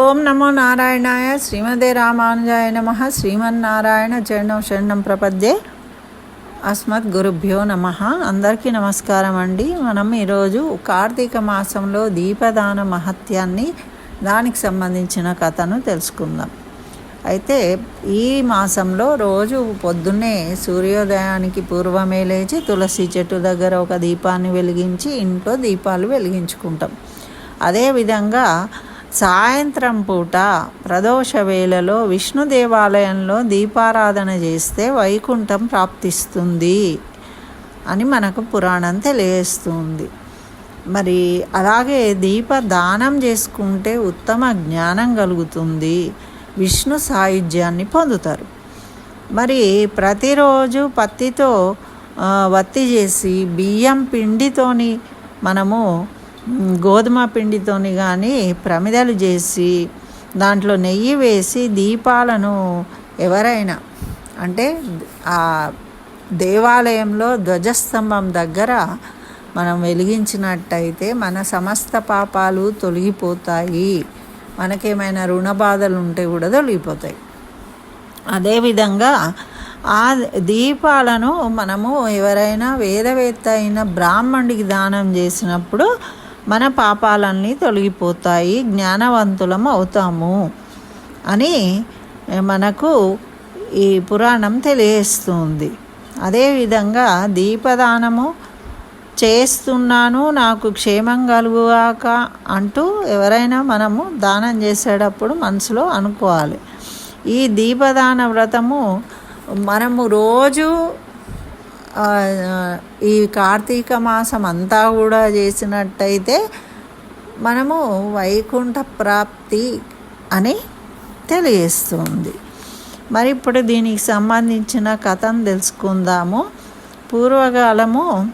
ఓం నమో నారాయణాయ శ్రీమదే రామానుజాయ నమ. శ్రీమన్నారాయణ చరణం శరణం ప్రపద్యే. అస్మద్ గురుభ్యో నమ. అందరికీ నమస్కారం అండి. మనం ఈరోజు కార్తీక మాసంలో దీపదాన మహత్యాన్ని దానికి సంబంధించిన కథను తెలుసుకుందాం. అయితే ఈ మాసంలో రోజు పొద్దున్నే సూర్యోదయానికి పూర్వమే లేచి తులసి చెట్టు దగ్గర ఒక దీపాన్ని వెలిగించి ఇంట్లో దీపాలు వెలిగించుకుంటాం. అదేవిధంగా సాయంత్రం పూట ప్రదోష వేళలో విష్ణు దేవాలయంలో దీపారాధన చేస్తే వైకుంఠం ప్రాప్తిస్తుంది అని మనకు పురాణం తెలియజేస్తుంది. మరి అలాగే దీప దానం చేసుకుంటే ఉత్తమ జ్ఞానం కలుగుతుంది. విష్ణు సాయుధ్యాన్ని పొందుతారు. మరి ప్రతిరోజు పత్తితో వత్తి చేసి బియ్యం పిండితోని మనము గోధుమ పిండితోని కానీ ప్రమిదలు చేసి దాంట్లో నెయ్యి వేసి దీపాలను ఎవరైనా అంటే ఆ దేవాలయంలో ధ్వజస్తంభం దగ్గర మనం వెలిగించినట్టయితే మన సమస్త పాపాలు తొలగిపోతాయి. మనకేమైనా రుణ బాధలు ఉంటే కూడా తొలగిపోతాయి. అదేవిధంగా ఆ దీపాలను మనము ఎవరైనా వేదవేత్త అయిన బ్రాహ్మణుడికి దానం చేసినప్పుడు మన పాపాలన్నీ తొలగిపోతాయి జ్ఞానవంతులం అవుతాము అని మనకు ఈ పురాణం తెలియజేస్తుంది. అదేవిధంగా దీపదానము చేస్తున్నాను నాకు క్షేమం కలుగుగాక అంటూ ఎవరైనా మనము దానం చేసేటప్పుడు మనసులో అనుకోవాలి. ఈ దీపదాన వ్రతము మనము రోజు ఈ కార్తీక మాసం అంతా కూడా చేసినట్టయితే మనము వైకుంఠ ప్రాప్తి అని తెలియజేస్తుంది. మరి ఇప్పుడు దీనికి సంబంధించిన కథను తెలుసుకుందాము. పూర్వకాలము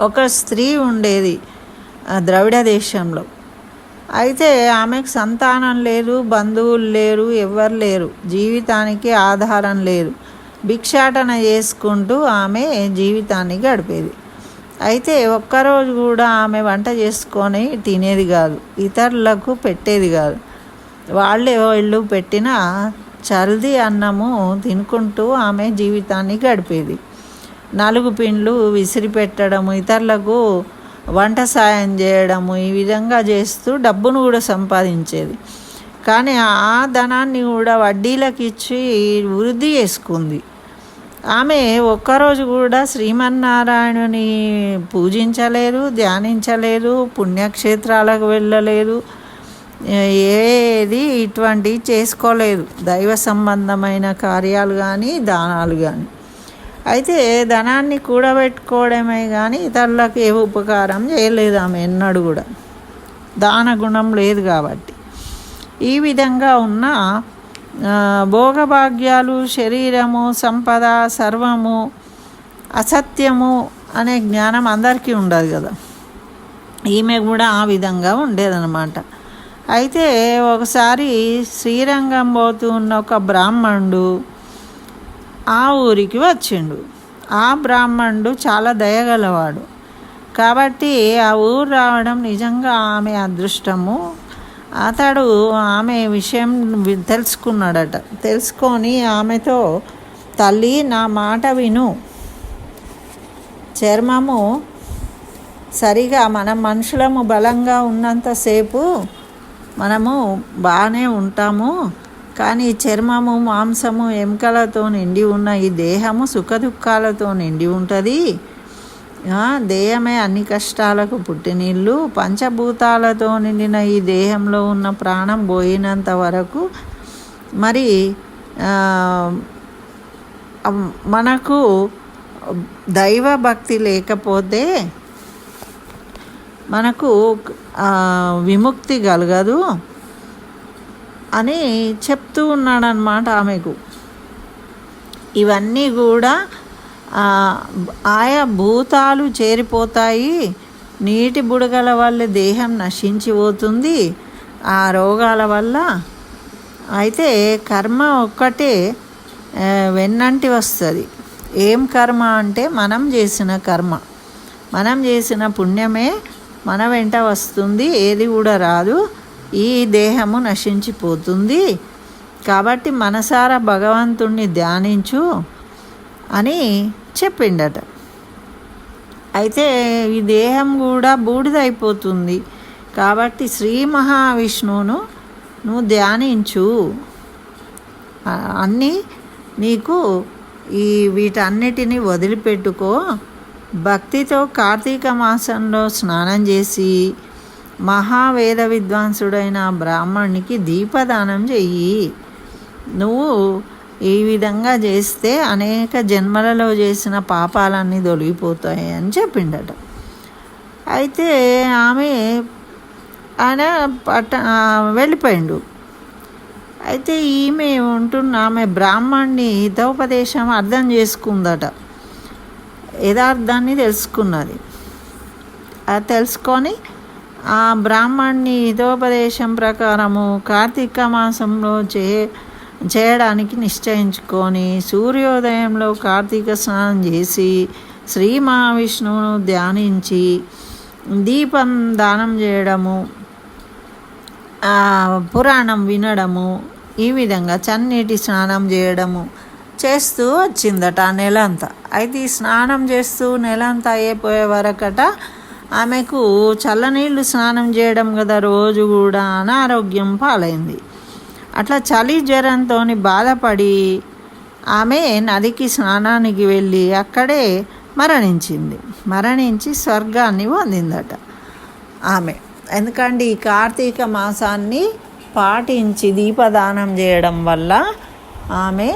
ఒక స్త్రీ ఉండేది ద్రవిడ దేశంలో. అయితే ఆమెకు సంతానం లేదు బంధువులు లేరు ఎవ్వరు లేరు. జీవితానికి ఆధారం లేదు. భిక్షాటన చేసుకుంటూ ఆమె జీవితాన్ని గడిపేది. అయితే ఒక్కరోజు కూడా ఆమె వంట చేసుకొని తినేది కాదు. ఇతరులకు పెట్టేది కాదు. వాళ్ళే వాళ్ళు పెట్టిన చల్ది అన్నము తినుకుంటూ ఆమె జీవితాన్ని గడిపేది. నలుగు పిండ్లు విసిరిపెట్టడము ఇతరులకు వంట సాయం చేయడము ఈ విధంగా చేస్తూ డబ్బును కూడా సంపాదించేది. కానీ ఆ ధనాన్ని కూడా వడ్డీలకు ఇచ్చి వృద్ధి చేసుకుంది. ఆమె ఒక్కరోజు కూడా శ్రీమన్నారాయణుని పూజించలేదు ధ్యానించలేదు పుణ్యక్షేత్రాలకు వెళ్ళలేదు ఏది ఇటువంటివి చేసుకోలేదు. దైవ సంబంధమైన కార్యాలు కానీ దానాలు కానీ అయితే ధనాన్ని కూడబెట్టుకోవడమే కానీ ఇతరులకు ఏ ఉపకారం చేయలేదు ఆమె ఎన్నడూ కూడా. దాన గుణం లేదు కాబట్టి. ఈ విధంగా ఉన్న భోగభాగ్యాలు శరీరము సంపద సర్వము అసత్యము అనే జ్ఞానం అందరికీ ఉండదు కదా. ఈమె కూడా ఆ విధంగా ఉండేదన్నమాట. అయితే ఒకసారి శ్రీరంగం పోతూ ఉన్న ఒక బ్రాహ్మణుడు ఆ ఊరికి వచ్చిండు. ఆ బ్రాహ్మణుడు చాలా దయగలవాడు. కాబట్టి ఆ ఊరు రావడం నిజంగా ఆమె అదృష్టము. అతడు ఆమె విషయం తెలుసుకున్నాడట. తెలుసుకొని ఆమెతో తల్లి నా మాట విను. చర్మము సరిగా మనం మనుషులము బలంగా ఉన్నంతసేపు మనము బాగానే ఉంటాము. కానీ చర్మము మాంసము ఎముకలతో నిండి ఉన్న ఈ దేహము సుఖదుఖాలతో నిండి ఉంటుంది. దేహమే అన్ని కష్టాలకు పుట్టినిల్లు. పంచభూతాలతో నిండిన ఈ దేహంలో ఉన్న ప్రాణం పోయినంత వరకు మరి మనకు దైవ భక్తి లేకపోతే మనకు విముక్తి కలగదు అని చెప్తూ ఉన్నాడనమాట ఆమెకు. ఇవన్నీ కూడా ఆయా భూతాలు చేరిపోతాయి. నీటి బుడగల వల్ల దేహం నశించిపోతుంది. ఆ రోగాల వల్ల. అయితే కర్మ ఒక్కటే వెన్నంటి వస్తుంది. ఏం కర్మ అంటే మనం చేసిన కర్మ. మనం చేసిన పుణ్యమే మన వెంట వస్తుంది. ఏది కూడా రాదు. ఈ దేహము నశించిపోతుంది. కాబట్టి మనసారా భగవంతుణ్ణి ధ్యానించు అని చెప్పిండట. అయితే ఈ దేహం కూడా బూడిదైపోతుంది. కాబట్టి శ్రీ మహావిష్ణువును నువ్వు ధ్యానించు. అన్నీ నీకు ఈ వీటన్నిటిని వదిలిపెట్టుకో. భక్తితో కార్తీక మాసంలో స్నానం చేసి మహావేద విద్వాంసుడైన బ్రాహ్మణునికి దీపదానం చెయ్యి. నువ్వు ఈ విధంగా చేస్తే అనేక జన్మలలో చేసిన పాపాలన్నీ తొలగిపోతాయి అని చెప్పిండట. అయితే ఆమె ఆయన పట్ట వెళ్ళిపోయిండు. అయితే ఈమె ఉంటున్న ఆమె బ్రాహ్మణ్ణి హితోపదేశం అర్థం చేసుకుందట. యథార్థాన్ని తెలుసుకున్నది. అది తెలుసుకొని ఆ బ్రాహ్మణ్ణి హితోపదేశం ప్రకారము కార్తీక మాసంలో చే చేయడానికి నిశ్చయించుకొని సూర్యోదయంలో కార్తీక స్నానం చేసి శ్రీ మహావిష్ణువును ధ్యానించి దీపం దానం చేయడము పురాణం వినడము ఈ విధంగా చన్నీటి స్నానం చేయడము చేస్తూ వచ్చిందట ఆ నెల అంతా అయితే ఈ స్నానం చేస్తూ నెల అంతా అయిపోయే వరకట ఆమెకు చల్లనీళ్ళు స్నానం చేయడం కదా రోజు కూడా అనారోగ్యం పాలైంది. అట్లా చలి జ్వరంతో బాధపడి ఆమె నదికి స్నానానికి వెళ్ళి అక్కడే మరణించింది. మరణించి స్వర్గాన్ని పొందిందట ఆమె. ఎందుకంటే ఈ కార్తీక మాసాన్ని పాటించి దీపదానం చేయడం వల్ల ఆమె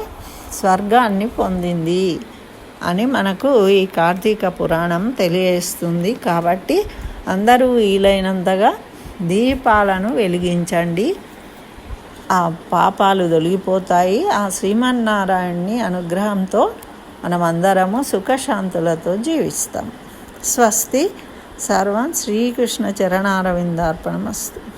స్వర్గాన్ని పొందింది అని మనకు ఈ కార్తీక పురాణం తెలియజేస్తుంది. కాబట్టి అందరూ వీలైనంతగా దీపాలను వెలిగించండి. ఆ పాపాలు తొలగిపోతాయి. ఆ శ్రీమన్నారాయణ్ణి అనుగ్రహంతో మనమందరము సుఖశాంతులతో జీవిస్తాం. స్వస్తి. సర్వం శ్రీకృష్ణ చరణారవిందార్పణమస్తు.